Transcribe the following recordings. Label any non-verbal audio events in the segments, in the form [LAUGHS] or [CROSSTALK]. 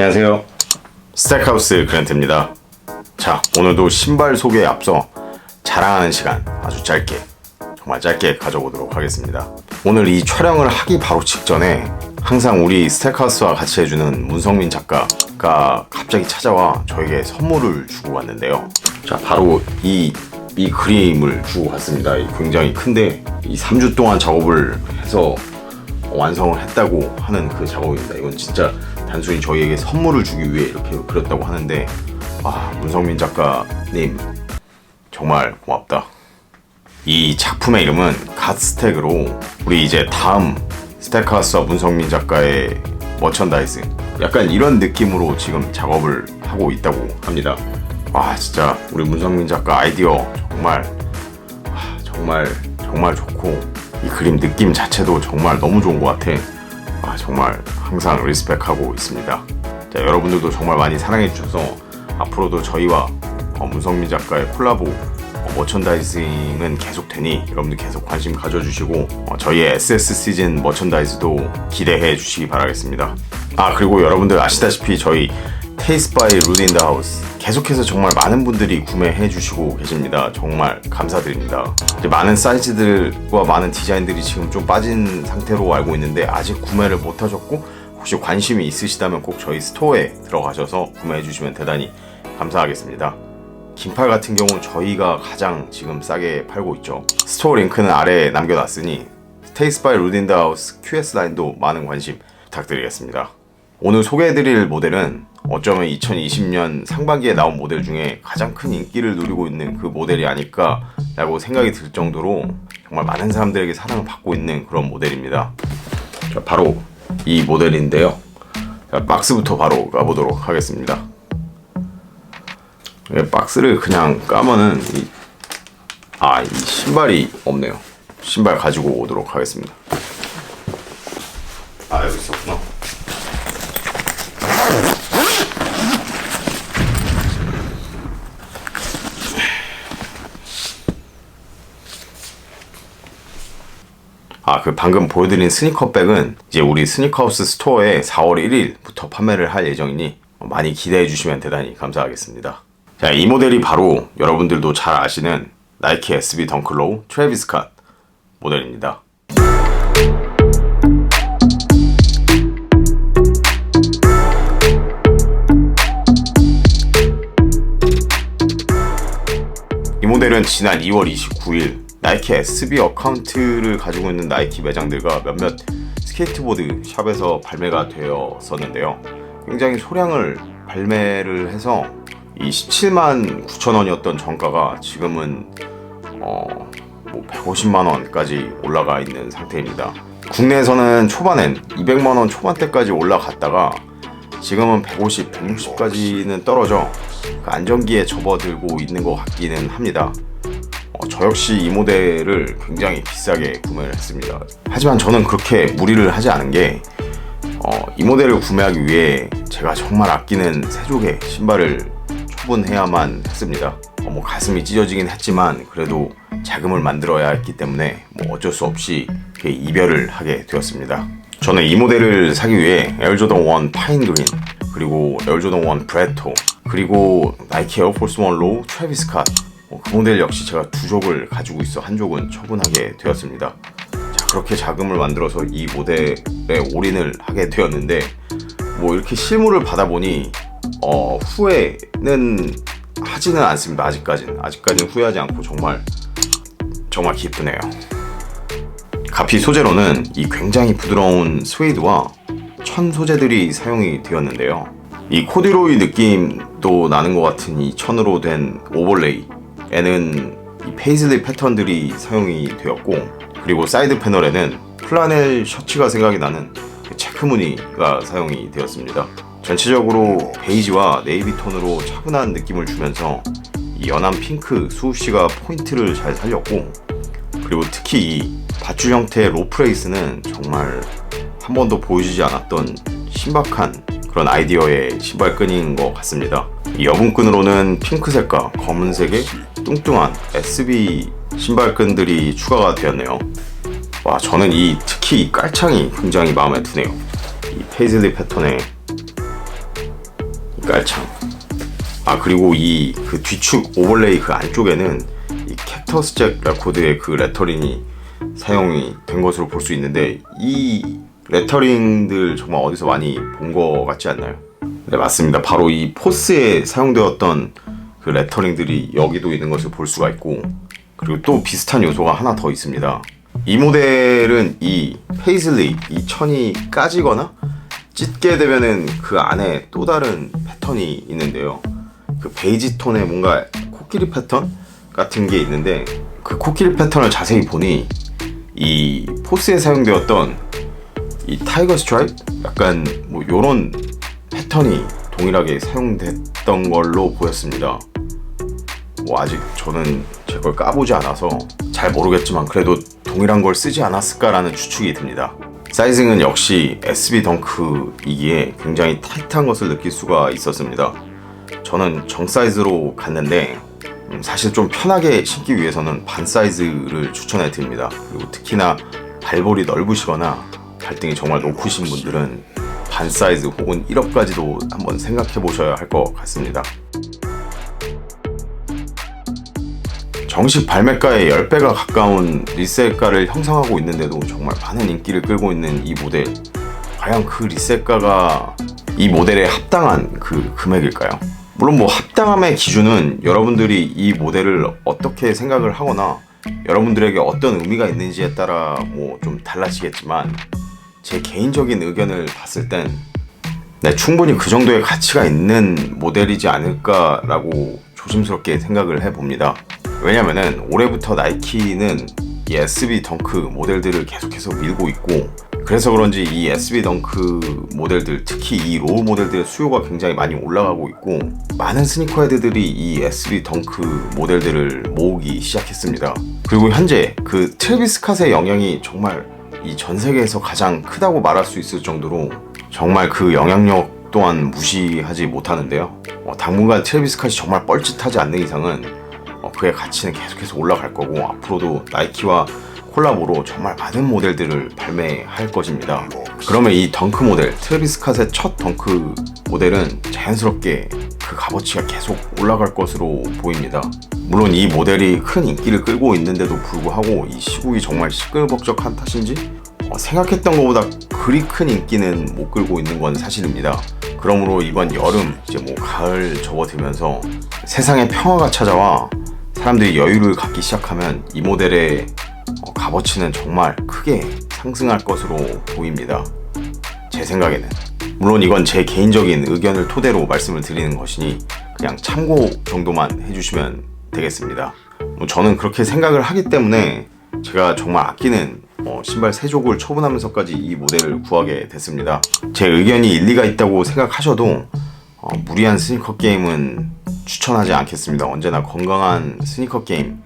안녕하세요. 스택하우스 그랜트입니다. 자, 오늘도 신발 소개에 앞서 자랑하는 시간 아주 짧게, 정말 짧게 가져보도록 하겠습니다. 오늘 이 촬영을 하기 바로 직전에 항상 우리 스택하우스와 같이 해주는 문성민 작가가 갑자기 찾아와 저에게 선물을 주고 갔는데요. 자, 바로 이, 이 그림을 주고 갔습니다. 이 굉장히 큰데 이 3주 동안 작업을 해서 완성을 했다고 하는 그 작업입니다. 이건 진짜 단순히 저희에게 선물을 주기 위해 이렇게 그렸다고 하는데 아 문성민 작가님 정말 고맙다. 이 작품의 이름은 갓스택으로 우리 이제 다음 스택하우스와 문성민 작가의 머천다이즈 약간 이런 느낌으로 지금 작업을 하고 있다고 합니다. 와 진짜 우리 문성민 작가 아이디어 정말 아, 정말 정말 좋고 이 그림 느낌 자체도 정말 너무 좋은 것 같아. 아 정말 항상 리스펙하고 있습니다. 자 여러분들도 정말 많이 사랑해 주셔서 앞으로도 저희와 어, 문성민 작가의 콜라보 어, 머천다이징은 계속 되니 여러분들 계속 관심 가져주시고 어, 저희의 SS 시즌 머천다이즈도 기대해 주시기 바라겠습니다. 아 그리고 여러분들 아시다시피 저희 테이스 바이 루딘 더 하우스 계속해서 정말 많은 분들이 구매해 주시고 계십니다. 정말 감사드립니다. 많은 사이즈들과 많은 디자인들이 지금 좀 빠진 상태로 알고 있는데 아직 구매를 못 하셨고 혹시 관심이 있으시다면 꼭 저희 스토어에 들어가셔서 구매해 주시면 대단히 감사하겠습니다. 긴팔 같은 경우는 저희가 가장 지금 싸게 팔고 있죠. 스토어 링크는 아래에 남겨놨으니 테이스 바이 루딘 더 하우스 QS 라인도 많은 관심 부탁드리겠습니다. 오늘 소개해드릴 모델은 어쩌면 2020년 상반기에 나온 모델 중에 가장 큰 인기를 누리고 있는 그 모델이 아닐까라고 생각이 들 정도로 정말 많은 사람들에게 사랑을 받고 있는 그런 모델입니다. 자, 바로 이 모델인데요. 자, 박스부터 바로 까보도록 하겠습니다. 예, 박스를 그냥 까면은 이, 아, 이 신발이 없네요. 신발 가지고 오도록 하겠습니다. 아, 여기 있었구나. 아, 그 방금 보여드린 스니커백은 이제 우리 스니커하우스 스토어에 4월 1일부터 판매를 할 예정이니 많이 기대해 주시면 대단히 감사하겠습니다. 자, 이 모델이 바로 여러분들도 잘 아시는 나이키 SB 덩클로우 트래비스 컷 모델입니다. 이 모델은 지난 2월 29일 나이키 SB 어카운트를 가지고 있는 나이키 매장들과 몇몇 스케이트보드 샵에서 발매가 되었었는데요. 굉장히 소량을 발매를 해서 이 17만 9천 원이었던 정가가 지금은 어, 뭐 150만 원까지 올라가 있는 상태입니다. 국내에서는 초반엔 200만 원 초반대까지 올라갔다가 지금은 150, 160까지는 떨어져 그 안정기에 접어들고 있는 것 같기는 합니다. 어, 저 역시 이 모델을 굉장히 비싸게 구매를 했습니다. 하지만 저는 그렇게 무리를 하지 않은 게, 어, 이 모델을 구매하기 위해 제가 정말 아끼는 세족의 신발을 처분해야만 했습니다. 어, 뭐 가슴이 찢어지긴 했지만 그래도 자금을 만들어야 했기 때문에 뭐 어쩔 수 없이 이별을 하게 되었습니다. 저는 이 모델을 사기 위해 에어조던 1 파인 그린 그리고 에어조던 1 브레토 그리고 나이키 에어포스 1 로우 트래비스 컷 어, 그 모델 역시 제가 두 족을 가지고 있어 한 족은 처분하게 되었습니다. 자, 그렇게 자금을 만들어서 이 모델에 올인을 하게 되었는데 뭐 이렇게 실물을 받아보니 어, 후회는 하지는 않습니다. 아직까지는 아직까지는 후회하지 않고 정말 정말 기쁘네요. 가피 소재로는 이 굉장히 부드러운 스웨이드와 천 소재들이 사용이 되었는데요. 이 코디로이 느낌도 나는 것 같은 이 천으로 된 오버레이 에는 이 페이즐리 패턴들이 사용이 되었고 그리고 사이드 패널에는 플라넬 셔츠가 생각이 나는 그 체크 무늬가 사용이 되었습니다. 전체적으로 베이지와 네이비 톤으로 차분한 느낌을 주면서 이 연한 핑크 수우씨가 포인트를 잘 살렸고 그리고 특히 이 밧줄 형태의 로프레이스는 정말 한 번도 보여주지 않았던 신박한 그런 아이디어의 신발끈인 것 같습니다. 이 여분끈으로는 핑크색과 검은색의 뚱뚱한 SB 신발끈들이 추가가 되었네요. 와 저는 이 특히 이 깔창이 굉장히 마음에 드네요. 이 페이즐리 패턴의 깔창. 아 그리고 이 그 뒤축 오버레이 그 안쪽에는 이 캡터스 잭 레코드의 그 레터링이 사용이 된 것으로 볼 수 있는데 이 레터링들 정말 어디서 많이 본거 같지 않나요? 네 맞습니다. 바로 이 포스에 사용되었던 그 레터링들이 여기도 있는 것을 볼 수가 있고 그리고 또 비슷한 요소가 하나 더 있습니다. 이 모델은 이 페이즐리 이 천이 까지거나 찢게 되면은 그 안에 또 다른 패턴이 있는데요. 그 베이지 톤의 뭔가 코끼리 패턴 같은 게 있는데 그 코끼리 패턴을 자세히 보니 이 포스에 사용되었던 이 타이거 스트라이프 약간 뭐 요런 패턴이 동일하게 사용됐던 걸로 보였습니다. 뭐 아직 저는 제 걸 까보지 않아서 잘 모르겠지만 그래도 동일한 걸 쓰지 않았을까라는 추측이 듭니다. 사이징은 역시 SB 덩크이기에 굉장히 타이트한 것을 느낄 수가 있었습니다. 저는 정 사이즈로 갔는데 음, 사실 좀 편하게 신기 위해서는 반 사이즈를 추천해 드립니다. 그리고 특히나 발볼이 넓으시거나 발등이 정말 높으신 분들은 반 사이즈 혹은 1업까지도 한번 생각해 보셔야 할 것 같습니다. 정식 발매가의 10배가 가까운 리셀가를 형성하고 있는데도 정말 많은 인기를 끌고 있는 이 모델. 과연 그 리셀가가 이 모델에 합당한 그 금액일까요? 물론 뭐 합당함의 기준은 여러분들이 이 모델을 어떻게 생각을 하거나 여러분들에게 어떤 의미가 있는지에 따라 뭐 좀 달라지겠지만 제 개인적인 의견을 봤을 땐 네, 충분히 그 정도의 가치가 있는 모델이지 않을까라고 조심스럽게 생각을 해봅니다. 왜냐면은 올해부터 나이키는 이 SB 덩크 모델들을 계속해서 밀고 있고 그래서 그런지 이 SB 덩크 모델들 특히 이 로우 모델들의 수요가 굉장히 많이 올라가고 있고 많은 스니커 헤드들이 이 SB 덩크 모델들을 모으기 시작했습니다. 그리고 현재 그 트래비스 캇의 영향이 정말 이 전 세계에서 가장 크다고 말할 수 있을 정도로 정말 그 영향력 또한 무시하지 못하는데요. 어, 당분간 트래비스 캇이 정말 뻘짓하지 않는 이상은 어, 그의 가치는 계속해서 올라갈 거고 앞으로도 나이키와 콜라보로 정말 많은 모델들을 발매할 것입니다. 그러면 이 덩크 모델, 트래비스 캇의 첫 덩크 모델은 자연스럽게 그 값어치가 계속 올라갈 것으로 보입니다. 물론 이 모델이 큰 인기를 끌고 있는데도 불구하고 이 시국이 정말 시끌벅적한 탓인지 어, 생각했던 것보다 그리 큰 인기는 못 끌고 있는 건 사실입니다. 그러므로 이번 여름 이제 뭐 가을 접어들면서 세상에 평화가 찾아와 사람들이 여유를 갖기 시작하면 이 모델의 어, 값어치는 정말 크게 상승할 것으로 보입니다. 제 생각에는 물론 이건 제 개인적인 의견을 토대로 말씀을 드리는 것이니 그냥 참고 정도만 해주시면 되겠습니다. 뭐 저는 그렇게 생각을 하기 때문에 제가 정말 아끼는 어, 신발 세 족을 처분하면서까지 이 모델을 구하게 됐습니다. 제 의견이 일리가 있다고 생각하셔도 어, 무리한 스니커 게임은 추천하지 않겠습니다. 언제나 건강한 스니커 게임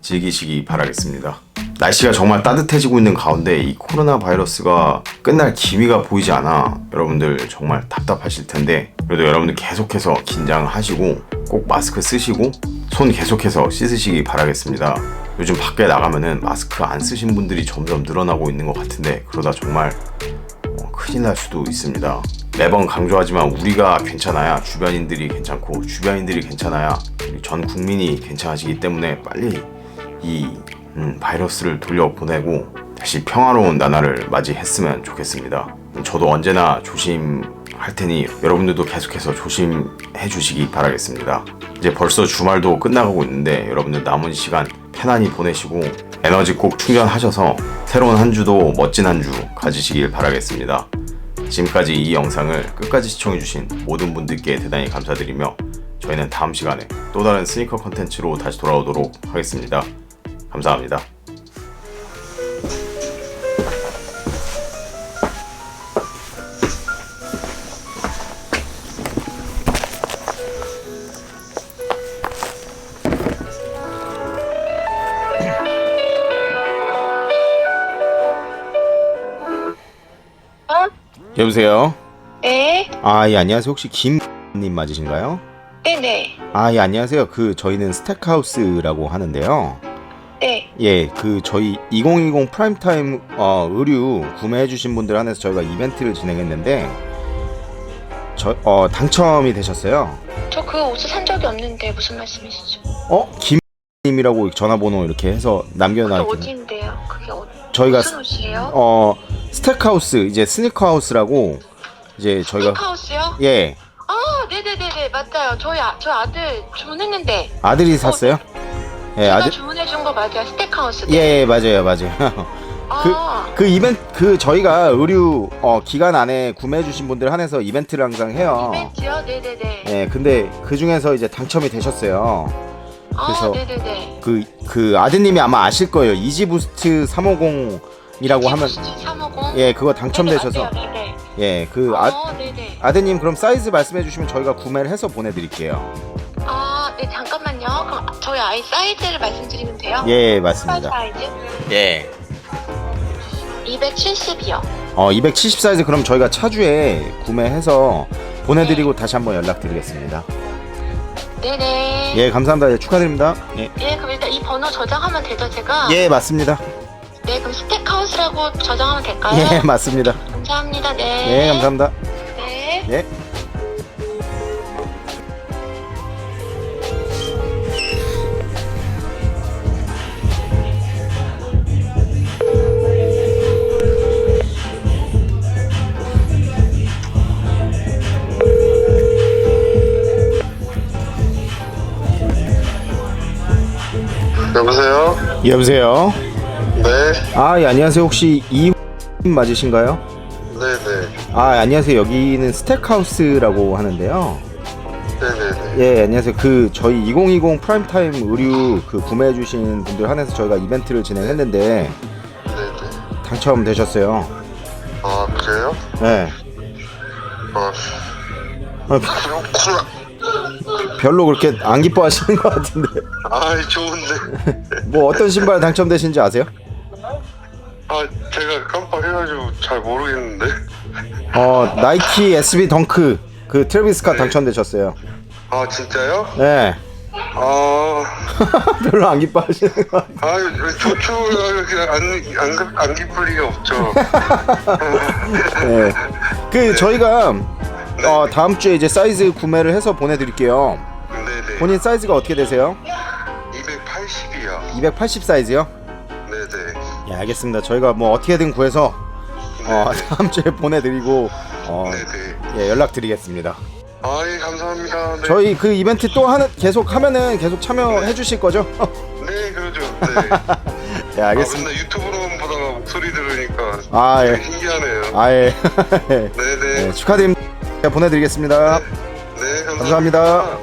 즐기시기 바라겠습니다. 날씨가 정말 따뜻해지고 있는 가운데 이 코로나 바이러스가 끝날 기미가 보이지 않아 여러분들 정말 답답하실 텐데 그래도 여러분들 계속해서 긴장하시고 꼭 마스크 쓰시고 손 계속해서 씻으시기 바라겠습니다. 요즘 밖에 나가면은 마스크 안 쓰신 분들이 점점 늘어나고 있는 것 같은데 그러다 정말 어, 큰일 날 수도 있습니다. 매번 강조하지만 우리가 괜찮아야 주변인들이 괜찮고 주변인들이 괜찮아야 전 국민이 괜찮아지기 때문에 빨리 이 음, 바이러스를 돌려보내고 다시 평화로운 나날을 맞이했으면 좋겠습니다. 저도 언제나 조심할 테니 여러분들도 계속해서 조심해 주시기 바라겠습니다. 이제 벌써 주말도 끝나가고 있는데 여러분들 남은 시간 편안히 보내시고 에너지 꼭 충전하셔서 새로운 한 주도 멋진 한 주 가지시길 바라겠습니다. 지금까지 이 영상을 끝까지 시청해주신 모든 분들께 대단히 감사드리며 저희는 다음 시간에 또 다른 스니커 컨텐츠로 다시 돌아오도록 하겠습니다. 감사합니다. 여보세요? 네? 아, 예, 안녕하세요. 혹시 김님 맞으신가요? 네네. 아, 예, 안녕하세요. 그, 저희는 스택하우스라고 하는데요. 네. 예, 그, 저희 2020 프라임타임 어, 의류 구매해주신 분들 한해서 저희가 이벤트를 진행했는데, 저, 어, 당첨이 되셨어요. 저 그 옷을 산 적이 없는데 무슨 말씀이시죠? 어? 김 님이라고 전화번호 이렇게 해서 그게 남겨놔 있거든요. 어디인데요? 그게 어, 저희가 무슨 옷이에요? 어 스택하우스 이제 스니커하우스라고 이제 저희가 스테이크하우스요? 예 아, 네네네네 맞아요. 저희 아, 저희 아들 주문했는데 아들이 샀어요. 예 제가 아들 주문해 준 거 맞아요. 스테이크하우스. 예, 예 맞아요 맞아요. [LAUGHS] 아, 그 이벤트 그 저희가 의류 어 기간 안에 구매해 주신 분들 한해서 이벤트를 항상 해요. 이벤트요? 네네네. 예 근데 그 중에서 이제 당첨이 되셨어요. 그래서 아, 네네네. 그 그 아드님이 아마 아실 거예요. 이지부스트 350이라고 하면 350? 예 그거 당첨되셔서 네네, 네네. 예 그 아, 어, 네네. 아드님 그럼 사이즈 말씀해 주시면 저희가 구매를 해서 보내 드릴게요. 아, 네 잠깐만요. 그럼 저희 아이 사이즈를 말씀드리면 돼요? 예 신발 맞습니다. 사이즈? 예. 270이요. 어 270 사이즈 그럼 저희가 차주에 구매해서 보내 드리고 다시 한번 연락드리겠습니다. 네네. 예 감사합니다. 예, 축하드립니다. 예. 예, 그럼 일단 이 번호 저장하면 되죠, 제가? 예 맞습니다. 네, 그럼 스택하우스라고 저장하면 될까요? 예 [LAUGHS] 맞습니다. 감사합니다. 네. 예 감사합니다. 네. 예. 여보세요? 네, 아 예, 안녕하세요. 혹시 이 맞으신가요? 네네, 아 안녕하세요. 여기는 스택하우스라고 하는데요. 네네네. 예 안녕하세요. 그 저희 2020 프라임타임 의류 그 구매해 주신 분들 한해서 저희가 이벤트를 진행했는데 네네. 당첨되셨어요. 아, 그래요? 예. 아, 아, 그렇구나. 별로 그렇게 안 기뻐하시는 것 같은데 아이, 좋은데. 뭐 어떤 신발 당첨되신지 아세요? 아, 제가 깜빡해가지고 잘 모르겠는데. 어 나이키 SB 덩크 그 트래비스 스캇 네. 당첨되셨어요. 아, 진짜요? 네. 아, [LAUGHS] 별로 안 기뻐하시는 것 같아요. 아, 좋죠. 그냥 안, 안, 기- 안 기쁠 리가 없죠. [LAUGHS] 네. 그 저희가 어, 다음 주에 이제 사이즈 구매를 해서 보내드릴게요. 네네. 본인 사이즈가 어떻게 되세요? 280이야. 280 사이즈요? 네네. 예, 알겠습니다. 저희가 뭐 어떻게든 구해서 어, [LAUGHS] 다음 주에 보내드리고 어, 네네. 예, 연락드리겠습니다. 아이, 감사합니다. 네. 저희 그 이벤트 또 하는 계속 하면은 계속 참여해 주실 거죠? [LAUGHS] 네, 그러죠. 네. 예, 아, 알겠습니다. 맨날 유튜브로만 보다가 목소리 들으니까 아, 되게 예. 신기하네요. 아, 예. [LAUGHS] 네네. 예, 축하드립니다. 보내드리겠습니다. 네, 감사합니다.